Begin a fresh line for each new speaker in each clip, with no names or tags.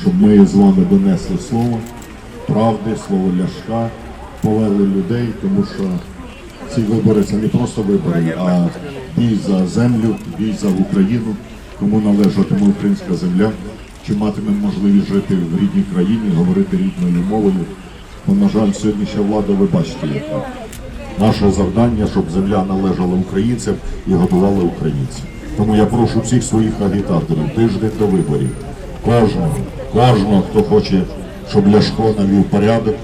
Щоб ми з вами донесли слово правди, слово ляшка, повели людей, тому що ці вибори це не просто вибори, а бій за землю, бій за Україну, кому належатиме українська земля, чи матиме можливість жити в рідній країні, говорити рідною мовою. Бо, на жаль, сьогоднішня влада, ви бачите, яка. Наше завдання, щоб земля належала українцям і годувала українців. Тому я прошу всіх своїх агітаторів тиждень до виборів. Кожного, кожного, хто хоче, щоб Ляшко навів порядок,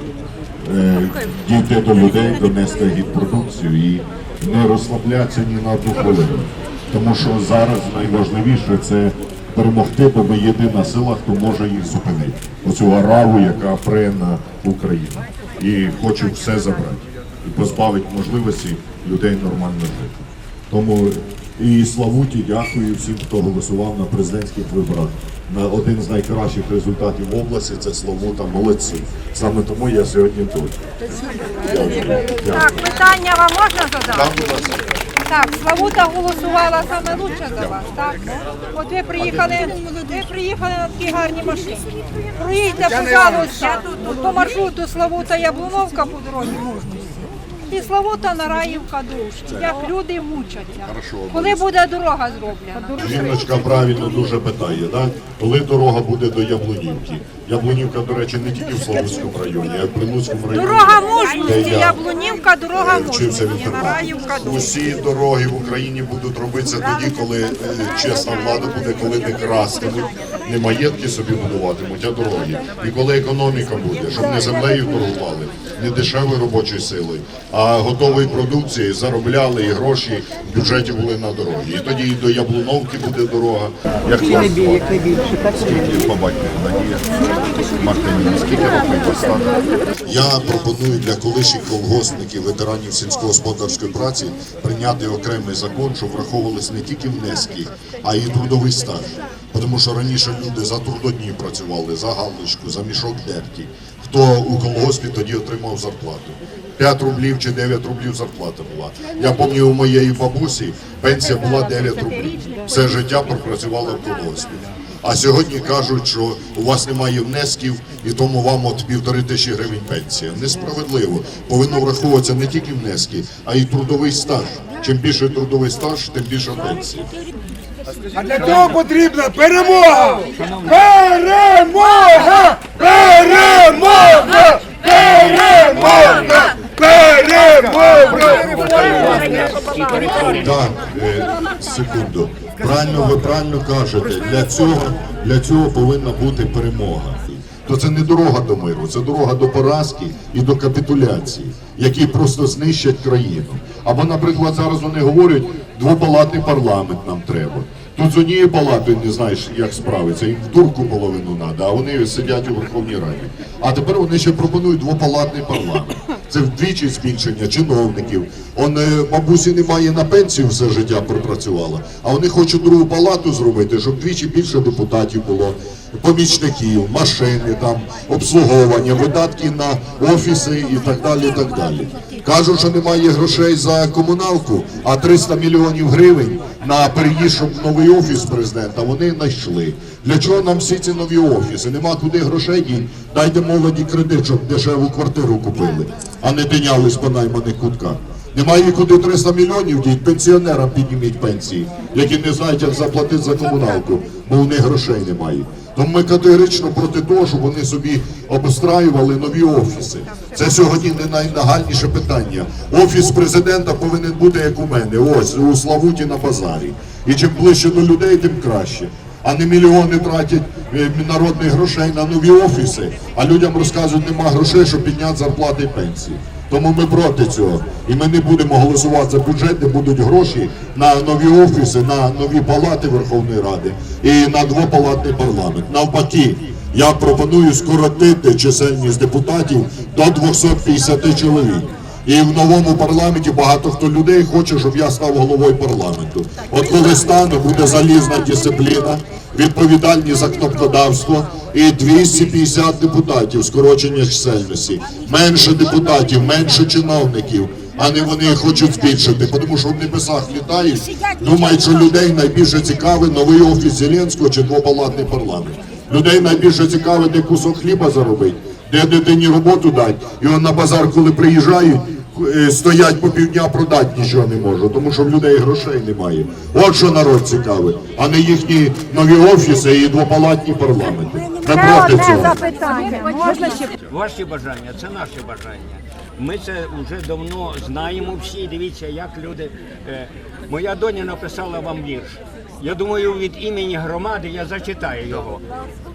е, дійти до людей, донести гідпродукцію і не розслаблятися ні на одну хвилину. Тому що зараз найважливіше це перемогти, бо ми єдина сила, хто може їх зупинити. Оцю араву, яка пре на Україну. І хоче все забрати і позбавить можливості людей нормально жити. Тому і Славуті дякую всім, хто голосував на президентських виборах. На один з найкращих результатів в області це Славута. Молодці. Саме тому я сьогодні тут.
Так, питання вам можна задати? Так, Славута голосувала саме лучше за вас, так? От ви приїхали, ви приїхали на такій гарній машині. Проїдьте, пожалуйста, по маршруту Славута Яблуновка по дорозі мужності. І Славута Нараївка Душки, як люди мучаться. Коли буде дорога зроблена?
Жіночка правильно дуже питає, да? коли дорога буде до Яблунівки. Яблунівка, до речі, не тільки в Славутському районі, а й в Прилуцькому районі.
Дорога мужності, Яблунівка, дорога Нараївка
інтернаті. Усі дороги в Україні будуть робитися тоді, коли е, чесна влада буде, коли не крастимуть, не маєтки собі будуватимуть, а дороги. І коли економіка буде, щоб не землею торгували, не дешевою робочою силою, а готовою продукцією заробляли і гроші в бюджеті були на дороги. І тоді і до Яблуновки буде дорога. Як вас звати? Скільки по батькові Надія? Мартинівна, скільки років вас стане? Я пропоную для колишніх колгоспників, ветеранів сільськогосподарської праці прийняти окремий закон, щоб враховувались не тільки внески, а й трудовий стаж. Тому що раніше люди за трудодні працювали, за галочку, за мішок дерті. Хто у колгоспі тоді отримав зарплату? 5 рублів чи 9 рублів зарплата була. Я пам'ятаю, у моєї бабусі пенсія була 9 рублів. Все життя пропрацювала в колгоспі. А сьогодні кажуть, що у вас немає внесків і тому вам от півтори тисячі гривень пенсія. Несправедливо. Повинно враховуватися не тільки внески, а й трудовий стаж. Чим більше трудовий стаж, тим більше пенсія.
А для цього потрібна перемога! Перемога! Перемога! Перемога! Перемога!
Е, секунду. Правильно, ви правильно кажете. Для цього, для цього повинна бути перемога. То це не дорога до миру, це дорога до поразки і до капітуляції, які просто знищать країну. Або, наприклад, зараз вони говорять, двопалатний парламент нам треба. Тут з однієї палати не знаєш, як справиться, їм в дурку половину треба, а вони сидять у Верховній Раді. А тепер вони ще пропонують двопалатний парламент. Це вдвічі збільшення чиновників. Он е, бабусі немає на пенсію все життя пропрацювала, а вони хочуть другу палату зробити, щоб вдвічі більше депутатів було, помічників, машини, там обслуговування, видатки на офіси і так далі. І так далі. Кажуть, що немає грошей за комуналку, а 300 мільйонів гривень на переїзд, щоб новий офіс президента вони знайшли. Для чого нам всі ці нові офіси? Нема куди грошей. Дайте молоді кредит, щоб дешеву квартиру купили, а не тинялись по найманих кутках. Немає куди 300 мільйонів діть, пенсіонерам підніміть пенсії, які не знають, як заплатити за комуналку, бо у них грошей немає. Тому ми категорично проти того, щоб вони собі обстраювали нові офіси. Це сьогодні не найнагальніше питання. Офіс президента повинен бути як у мене, ось у Славуті на базарі. І чим ближче до людей, тим краще. А не мільйони тратять е, народних грошей на нові офіси, а людям розказують, нема грошей, щоб підняти зарплати і пенсії. Тому ми проти цього. І ми не будемо голосувати за бюджет, де будуть гроші на нові офіси, на нові палати Верховної Ради і на двопалатний парламент. Навпаки, я пропоную скоротити чисельність депутатів до 250 чоловік. І в новому парламенті багато хто людей хоче, щоб я став головою парламенту. От коли стане, буде залізна дисципліна, відповідальність за кнопкодавство і 250 депутатів скорочення чисельності. Менше депутатів, менше чиновників. а не вони хочуть збільшити, тому що в небесах літають, думають, що людей найбільше цікавий новий офіс Зеленського чи двопалатний парламент. Людей найбільше цікавить, де кусок хліба заробить, де дитині роботу дати. І он на базар, коли приїжджають, стоять по півдня, продати нічого не можуть, тому що в людей грошей немає. От що народ цікавий, а не їхні нові офіси і двопалатні парламенти. Ми проти
одне
цього.
запитання. Можна ще
Ваші бажання це наші бажання. Ми це вже давно знаємо всі. Дивіться, як люди. Е, Моя доня написала вам вірш. Я думаю, від імені громади я зачитаю його.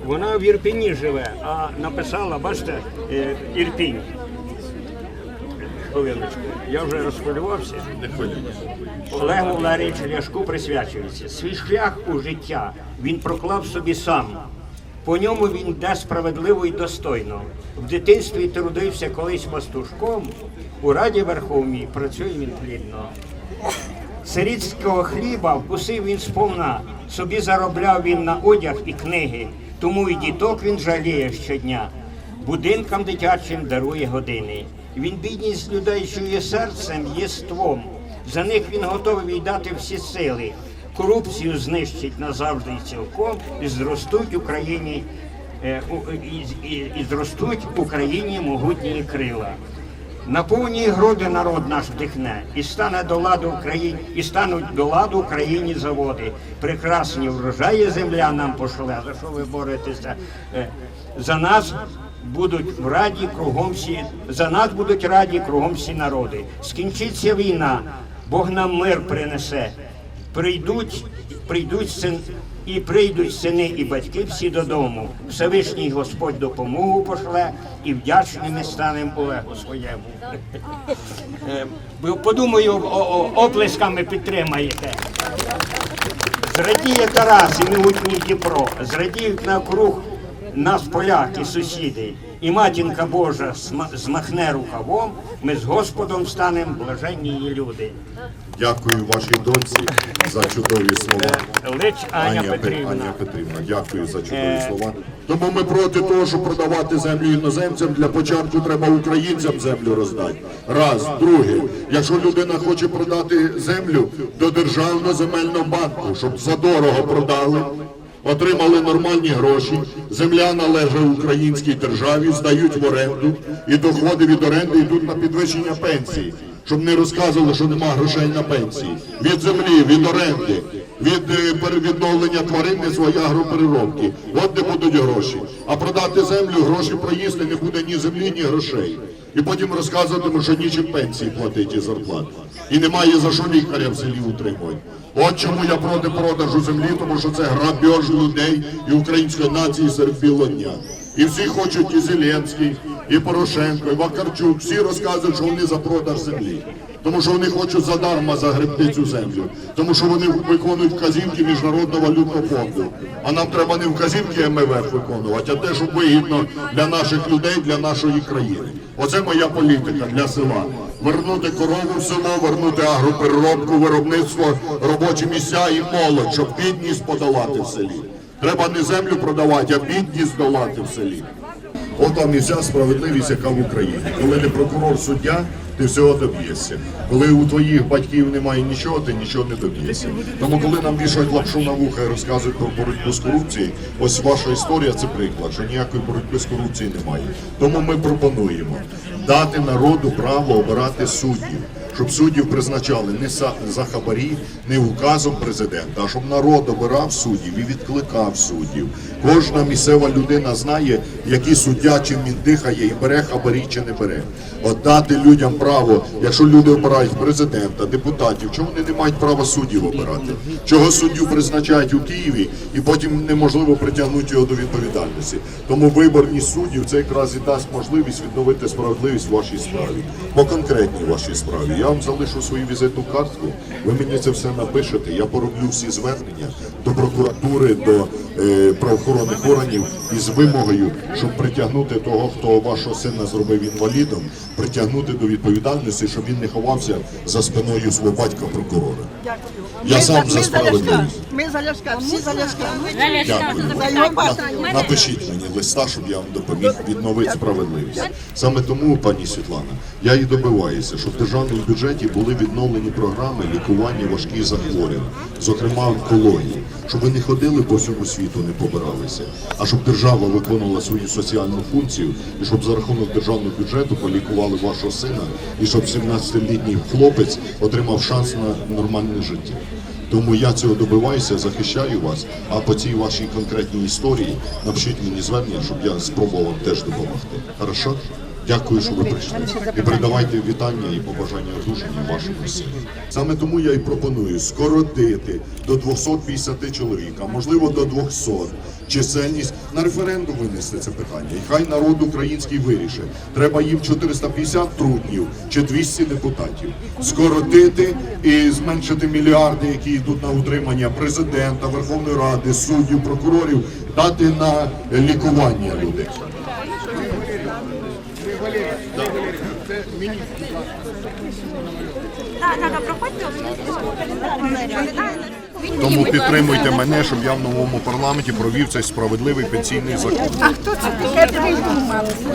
Вона в Ірпіні живе, а написала, бачите, е, Ірпінь. Хвилиночку, я вже розхвилювався. Олегу Валерійовичу Ляшку присвячується. Свій шлях у життя він проклав собі сам. По ньому він йде справедливо і достойно. В дитинстві трудився колись пастушком, у Раді Верховній працює він плідно. Сирітського хліба вкусив він сповна, собі заробляв він на одяг і книги, тому і діток він жаліє щодня. Будинкам дитячим дарує години. Він бідність людей чує серцем, єством. За них він готовий віддати всі сили. Корупцію знищить назавжди цілком, і зростуть Україні е, і, і, і зростуть Україні могутні крила. На повні груди народ наш вдихне, і стане до ладу Україні, і стануть до ладу Україні заводи. Прекрасні врожаї земля нам пошле. За що ви боретеся? Е, За нас будуть в раді кругом всі, за нас будуть раді кругом всі народи. Скінчиться війна, Бог нам мир принесе. Прийдуть, прийдуть син, і прийдуть сини і батьки всі додому. Всевишній Господь допомогу пошле і вдячними станемо Олегу своєму. Е, Подумаю, оплесками підтримаєте. Зрадіє Тарас і могутній Дніпро, зрадіють навкруг нас поляки, сусіди, і матінка Божа сма- змахне рукавом, ми з Господом станемо блаженні її люди.
Дякую вашій доньці за чудові слова.
Лич Аня
Аня,
Петрівна.
Аня Петрівна, дякую за чудові
Е.
слова. Тому ми проти того, щоб продавати землю іноземцям. Для початку треба українцям землю роздати. Раз, друге, якщо людина хоче продати землю до державного земельного банку, щоб задорого продали. Отримали нормальні гроші, земля належить українській державі, здають в оренду, і доходи від оренди йдуть на підвищення пенсії, щоб не розказували, що нема грошей на пенсії. Від землі, від оренди, від е, перевідновлення тваринництва і агропереробки. От де будуть гроші. А продати землю, гроші проїсти не буде ні землі, ні грошей. І потім розказуватимуть, що нічим пенсії платить і зарплати. І немає за що лікаря в селі утримувати. От чому я проти продажу землі, тому що це грабеж людей і української нації серед білого дня. І всі хочуть і Зеленський, і Порошенко, і Вакарчук, всі розказують, що вони за продаж землі. Тому що вони хочуть задарма загребти цю землю, тому що вони виконують вказівки Міжнародного валютного фонду. А нам треба не вказівки МВФ виконувати, а те, щоб вигідно для наших людей, для нашої країни. Оце моя політика для села. Вернути корову в село, вернути агропереробку, виробництво, робочі місця і молодь, щоб бідність подолати в селі. Треба не землю продавати, а бідність долати в селі. От вам і вся справедливість, яка в Україні. Коли не прокурор суддя, ти всього доб'єшся. Коли у твоїх батьків немає нічого, ти нічого не доб'єшся. Тому коли нам вішають лапшу на вуха і розказують про боротьбу з корупцією, ось ваша історія це приклад, що ніякої боротьби з корупцією немає. Тому ми пропонуємо дати народу право обирати суддів. Щоб суддів призначали не за, хабарі, не указом президента, а щоб народ обирав суддів і відкликав суддів. Кожна місцева людина знає, який суддя чим він дихає, і бере хабарі чи не бере. От дати людям право, якщо люди обирають президента, депутатів, чому вони не мають права суддів обирати? Чого суддю призначають у Києві і потім неможливо притягнути його до відповідальності. Тому виборність суддів це якраз і дасть можливість відновити справедливість в вашій справі. По конкретній вашій справі. Я вам залишу свою візитну картку. Ви мені це все напишете. Я пороблю всі звернення до прокуратури, до е, правоохоронних органів із вимогою, щоб притягнути того, хто вашого сина зробив інвалідом, притягнути до відповідальності, щоб він не ховався за спиною свого батька прокурора. Я сам за справедливість.
Ми за Ляшка, всі за Ляшка.
Дякую. На- Напишіть мені листа, щоб я вам допоміг відновити справедливість. Саме тому, пані Світлана, я і добиваюся, щоб в державному бюджеті були відновлені програми лікування важких захворювань, зокрема онкології, щоб не ходили по всьому світу, не побиралися, а щоб держава виконувала свою соціальну функцію і щоб за рахунок державного бюджету полікували вашого сина, і щоб 17-літній хлопець отримав шанс на нормальне життя. Тому я цього добиваюся, захищаю вас. А по цій вашій конкретній історії напишіть мені звернення, щоб я спробував теж допомогти. Хорошо? Дякую, що ви прийшли. І передавайте вітання і побажання одужання вашому сину. Саме тому я і пропоную скоротити до 250 чоловік, а можливо до 200 чисельність на референдум винести це питання. І хай народ український вирішить. Треба їм 450 трутнів чи 200 депутатів. Скоротити і зменшити мільярди, які йдуть на утримання президента, Верховної Ради, суддів, прокурорів, дати на лікування людей. Тому підтримуйте мене, щоб я в новому парламенті провів цей справедливий пенсійний закон.
А хто це таке придумав?